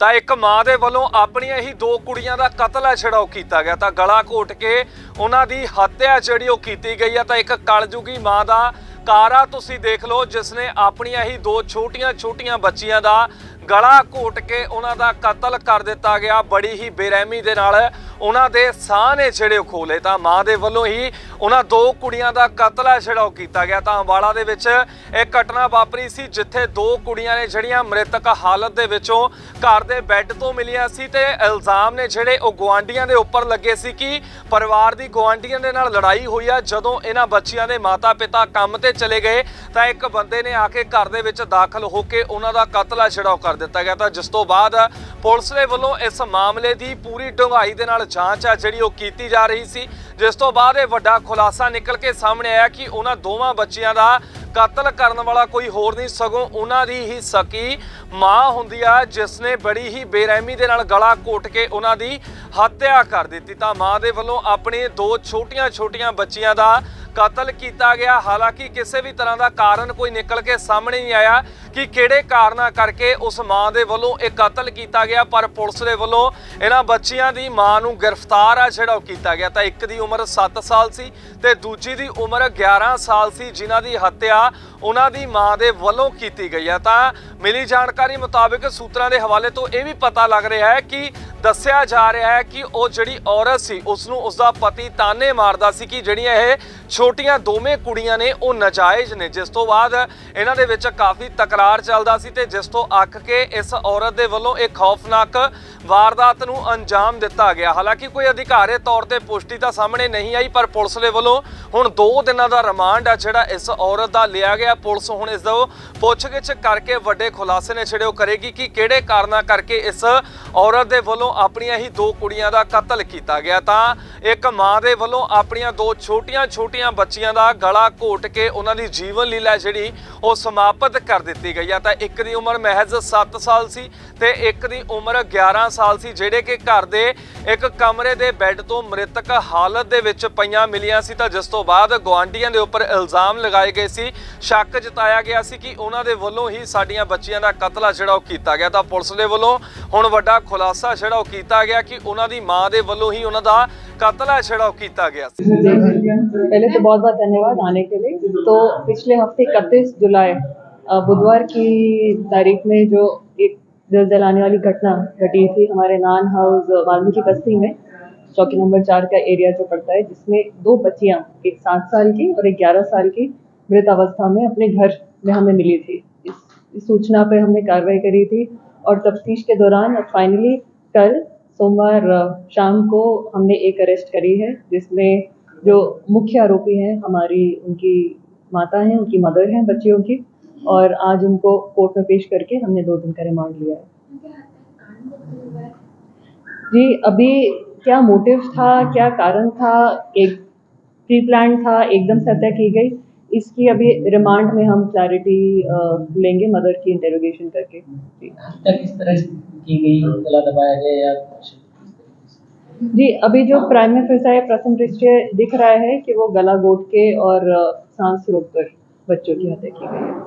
ਤਾਂ ਇੱਕ ਮਾਂ ਦੇ ਵੱਲੋਂ ਆਪਣੀਆਂ ਹੀ ਦੋ ਕੁੜੀਆਂ ਦਾ ਕਤਲ ਹੈ ਜਿਹੜਾ ਉਹ ਕੀਤਾ ਗਿਆ। ਤਾਂ ਗਲਾ ਘੋਟ ਕੇ ਉਹਨਾਂ ਦੀ ਹੱਤਿਆ ਜਿਹੜੀ ਉਹ ਕੀਤੀ ਗਈ ਹੈ, ਤਾਂ ਇੱਕ ਕਲਯੁਗੀ ਮਾਂ ਦਾ ਕਾਰਾ ਤੁਸੀਂ ਦੇਖ ਲਓ, ਜਿਸ ਨੇ ਆਪਣੀਆਂ ਹੀ ਦੋ ਛੋਟੀਆਂ-ਛੋਟੀਆਂ ਬੱਚੀਆਂ ਦਾ ਗਲਾ ਘੋਟ ਕੇ ਉਹਨਾਂ ਦਾ ਕਤਲ ਕਰ ਦਿੱਤਾ ਗਿਆ। ਬੜੀ ਹੀ ਬੇਰਹਿਮੀ ਦੇ ਨਾਲ ਉਹਨਾਂ ਦੇ ਸਾਹ ਨੇ ਜਿਹੜੇ ਉਹ ਖੋਲੇ ਤਾਂ ਮਾਂ ਦੇ ਵੱਲੋਂ ਹੀ ਉਹਨਾਂ ਦੋ ਕੁੜੀਆਂ ਦਾ ਕਤਲ ਹੈ ਜਿਹੜਾ ਉਹ ਕੀਤਾ ਗਿਆ। ਤਾਂ ਅੰਬਾਲਾ ਦੇ ਵਿੱਚ ਇਹ ਘਟਨਾ ਵਾਪਰੀ ਸੀ, ਜਿੱਥੇ ਦੋ ਕੁੜੀਆਂ ਨੇ ਜਿਹੜੀਆਂ ਮ੍ਰਿਤਕ ਹਾਲਤ ਦੇ ਵਿੱਚੋਂ ਘਰ ਦੇ ਬੈੱਡ ਤੋਂ ਮਿਲੀਆਂ ਸੀ ਤੇ ਇਲਜ਼ਾਮ ਨੇ ਜਿਹੜੇ ਉਹ ਗਵਾਂਡੀਆਂ ਦੇ ਉੱਪਰ ਲੱਗੇ ਸੀ ਕਿ ਪਰਿਵਾਰ ਦੀ ਗਵਾਂਡੀਆਂ ਦੇ ਨਾਲ ਲੜਾਈ ਹੋਈ ਆ। ਜਦੋਂ ਇਹਨਾਂ ਬੱਚੀਆਂ ਦੇ ਮਾਤਾ-ਪਿਤਾ ਕੰਮ ਤੇ ਚਲੇ ਗਏ, ਤਾਂ ਇੱਕ ਬੰਦੇ ਨੇ ਆ ਕੇ ਘਰ ਦੇ ਵਿੱਚ ਦਾਖਲ ਹੋ ਕੇ ਉਹਨਾਂ ਦਾ ਕਤਲ ਹੈ ਜਿਹੜਾ ਉਹ ਕਰ ਦਿੱਤਾ ਗਿਆ। ਤਾਂ ਜਿਸ ਤੋਂ ਬਾਅਦ ਪੁਲਿਸ ਦੇ ਵੱਲੋਂ ਇਸ ਮਾਮਲੇ ਦੀ ਪੂਰੀ ਡੂੰਘਾਈ ਦੇ ਨਾਲ ਜਾਂਚ ਆ ਜਿਹੜੀ ਉਹ ਕੀਤੀ ਜਾ ਰਹੀ ਸੀ। ਜਿਸ ਤੋਂ ਬਾਅਦ ਇਹ ਵੱਡਾ ਖੁਲਾਸਾ ਨਿਕਲ ਕੇ ਸਾਹਮਣੇ ਆਇਆ ਕਿ ਉਹਨਾਂ ਦੋਵਾਂ ਬੱਚਿਆਂ ਦਾ ਕਤਲ ਕਰਨ ਵਾਲਾ ਕੋਈ ਹੋਰ ਨਹੀਂ, ਸਗੋਂ ਉਹਨਾਂ ਦੀ ਹੀ ਸਕੀ ਮਾਂ ਹੁੰਦੀ ਆ ਜਿਸ ਨੇ ਬੜੀ ਹੀ ਬੇਰਹਿਮੀ ਦੇ ਨਾਲ ਗਲਾ ਘੋਟ ਕੇ ਉਹਨਾਂ ਦੀ ਹੱਤਿਆ ਕਰ ਦਿੱਤੀ। ਤਾਂ ਮਾਂ ਦੇ ਵੱਲੋਂ ਆਪਣੇ ਦੋ ਛੋਟੀਆਂ-ਛੋਟੀਆਂ ਬੱਚੀਆਂ ਦਾ ਕਤਲ ਕੀਤਾ ਗਿਆ। ਹਾਲਾਂਕਿ ਕਿਸੇ ਵੀ ਤਰ੍ਹਾਂ ਦਾ ਕਾਰਨ ਕੋਈ ਨਿਕਲ ਕੇ ਸਾਹਮਣੇ ਨਹੀਂ ਆਇਆ ਕਿ ਕਿਹੜੇ ਕਾਰਨਾਂ ਕਰਕੇ ਉਸ ਮਾਂ ਦੇ ਵੱਲੋਂ ਇਹ ਕਤਲ ਕੀਤਾ ਗਿਆ, ਪਰ ਪੁਲਿਸ ਦੇ ਵੱਲੋਂ ਇਹਨਾਂ ਬੱਚੀਆਂ ਦੀ ਮਾਂ ਨੂੰ ਗ੍ਰਿਫਤਾਰ ਆ ਜਿਹੜਾ ਉਹ ਕੀਤਾ ਗਿਆ। ਤਾਂ ਇੱਕ ਦੀ ਉਮਰ 7 ਸਾਲ ਸੀ ਤੇ ਦੂਜੀ ਦੀ ਉਮਰ 11 ਸਾਲ ਸੀ, ਜਿਨ੍ਹਾਂ ਦੀ ਹੱਤਿਆ ਉਹਨਾਂ ਦੀ ਮਾਂ ਦੇ ਵੱਲੋਂ ਕੀਤੀ ਗਈ ਹੈ। ਤਾਂ ਮਿਲੀ ਜਾਣਕਾਰੀ ਮੁਤਾਬਕ ਸੂਤਰਾਂ ਦੇ ਹਵਾਲੇ ਤੋਂ ਇਹ ਵੀ ਪਤਾ ਲੱਗ ਰਿਹਾ ਹੈ ਕਿ ਦੱਸਿਆ ਜਾ ਰਿਹਾ ਹੈ ਕਿ ਉਹ ਜਿਹੜੀ ਔਰਤ ਸੀ ਉਸ ਨੂੰ ਉਸ ਦਾ ਪਤੀ ਤਾਨੇ ਮਾਰਦਾ ਸੀ ਕਿ ਜਿਹੜੀਆਂ ਇਹ ਛੋਟੀਆਂ ਦੋਵੇਂ ਕੁੜੀਆਂ ਨੇ, ਉਹ ਨਾਜਾਇਜ਼ ਨੇ। ਜਿਸ ਤੋਂ ਬਾਅਦ ਇਹਨਾਂ ਦੇ ਵਿੱਚ ਕਾਫੀ ਤਕਰਾਰ ਚੱਲਦਾ ਸੀ ਤੇ ਜਿਸ ਤੋਂ ਅੱਕ ਕੇ ਇਸ ਔਰਤ ਦੇ ਵੱਲੋਂ ਇਹ ਖੌਫਨਾਕ ਵਾਰਦਾਤ ਨੂੰ ਅੰਜਾਮ ਦਿੱਤਾ ਗਿਆ। ਹਾਲਾਂਕਿ ਕੋਈ ਅਧਿਕਾਰੀ ਤੌਰ ਤੇ ਪੁਸ਼ਟੀ ਤਾਂ ਸਾਹਮਣੇ ਨਹੀਂ ਆਈ, ਪਰ ਪੁਲਿਸ ਦੇ ਵੱਲੋਂ ਹੁਣ 2 ਦਿਨਾਂ ਦਾ ਰਿਮਾਂਡ ਆ ਜਿਹੜਾ ਇਸ ਔਰਤ ਦਾ ਲਿਆ ਗਿਆ। ਪੁਲਿਸ ਹੁਣ ਇਸ ਦਾ ਪੁੱਛਗਿੱਛ ਕਰਕੇ ਵੱਡੇ ਖੁਲਾਸੇ ਨੇ ਜਿਹੜੇ ਉਹ ਕਰੇਗੀ ਕਿ ਕਿਹੜੇ ਕਾਰਨਾਂ ਕਰਕੇ ਇਸ ਔਰਤ ਦੇ ਵੱਲੋਂ ਆਪਣੀਆਂ ਹੀ ਦੋ ਕੁੜੀਆਂ ਦਾ ਕਤਲ ਕੀਤਾ ਗਿਆ ਤਾਂ ਇੱਕ ਮਾਂ ਦੇ ਵੱਲੋਂ ਆਪਣੀਆਂ ਦੋ ਛੋਟੀਆਂ-ਛੋਟੀਆਂ ਬੱਚੀਆਂ ਦਾ ਗਲਾ ਘੋਟ ਕੇ ਉਹਨਾਂ ਦੀ ਜੀਵਨ ਲੀਲਾ ਜਿਹੜੀ ਉਹ ਸਮਾਪਤ ਕਰ ਦਿੱਤੀ ਗਈ ਆ। ਤਾਂ ਇੱਕ ਦੀ ਉਮਰ ਮਹਿਜ਼ 7 ਸਾਲ ਸੀ ਤੇ ਇੱਕ ਦੀ ਉਮਰ 11 ਸਾਲ ਸੀ, ਜਿਹੜੇ ਕਿ ਘਰ ਦੇ ਇੱਕ ਕਮਰੇ ਦੇ ਬੈੱਡ ਤੋਂ ਮ੍ਰਿਤਕ ਹਾਲਤ ਦੇ ਵਿੱਚ ਪਈਆਂ ਮਿਲੀਆਂ ਸੀ। ਤਾਂ ਜਿਸ ਤੋਂ ਬਾਅਦ ਗਵਾਂਡੀਆਂ ਦੇ ਉੱਪਰ ਇਲਜ਼ਾਮ ਲਗਾਏ ਗਏ ਸੀ, ਸ਼ੱਕ ਜਤਾਇਆ ਗਿਆ ਸੀ ਕਿ ਉਹਨਾਂ ਦੇ ਵੱਲੋਂ ਹੀ ਸਾਡੀਆਂ ਬੱਚੀਆਂ ਦਾ ਕਤਲ ਆ ਜਿਹੜਾ ਉਹ ਕੀਤਾ ਗਿਆ। ਤਾਂ ਪੁਲਿਸ ਦੇ ਵੱਲੋਂ ਹੁਣ ਵੱਡਾ ਖੁਲਾਸਾ ਜਿਹੜਾ ਉਹ ਕੀਤਾ ਗਿਆ ਕਿ ਉਹਨਾਂ ਦੀ ਮਾਂ ਦੇ ਵੱਲੋਂ ਹੀ ਉਹਨਾਂ ਦਾ ਕਤਲ ਆ ਜਿਹੜਾ ਉਹ ਕੀਤਾ ਗਿਆ ਸੀ पहले तो बहुत बहुत धन्यवाद आने के लिए तो पिछले हफ्ते इकतीस जुलाई अ, बुधवार की तारीख में जो एक दिल जलाने वाली घटना घटी थी हमारे नान हाउस वाल्मीकि बस्ती में चौकी नंबर चार का एरिया जो पड़ता है जिसमें दो बच्चियां एक सात साल की और एक ग्यारह साल की मृत अवस्था में अपने घर में हमें मिली थी इस, इस सूचना पे हमने कार्रवाई करी थी और तफ्तीश के दौरान फाइनली कल सोमवार शाम को हमने एक अरेस्ट करी है, जिसमें जो मुख्य आरोपी हैं, हमारी उनकी माता हैं, उनकी मदर हैं बच्चियों की, और आज उनको कोर्ट में पेश करके हमने दो दिन का रिमांड लिया है। जी, अभी क्या मोटिव था, क्या कारण था, एक प्री प्लान था, एकदम से हत्या की गई इसकी अभी रिमांड में हम क्लैरिटी लेंगे मदर की इंटेरोगेशन करके। किस तरह की गई? गला दबाया गया या जी अभी जो प्राइम फेसा है प्रथम दृष्टि दिख रहा है कि वो गला घोट के और सांस रोक कर बच्चों की हत्या की गई है।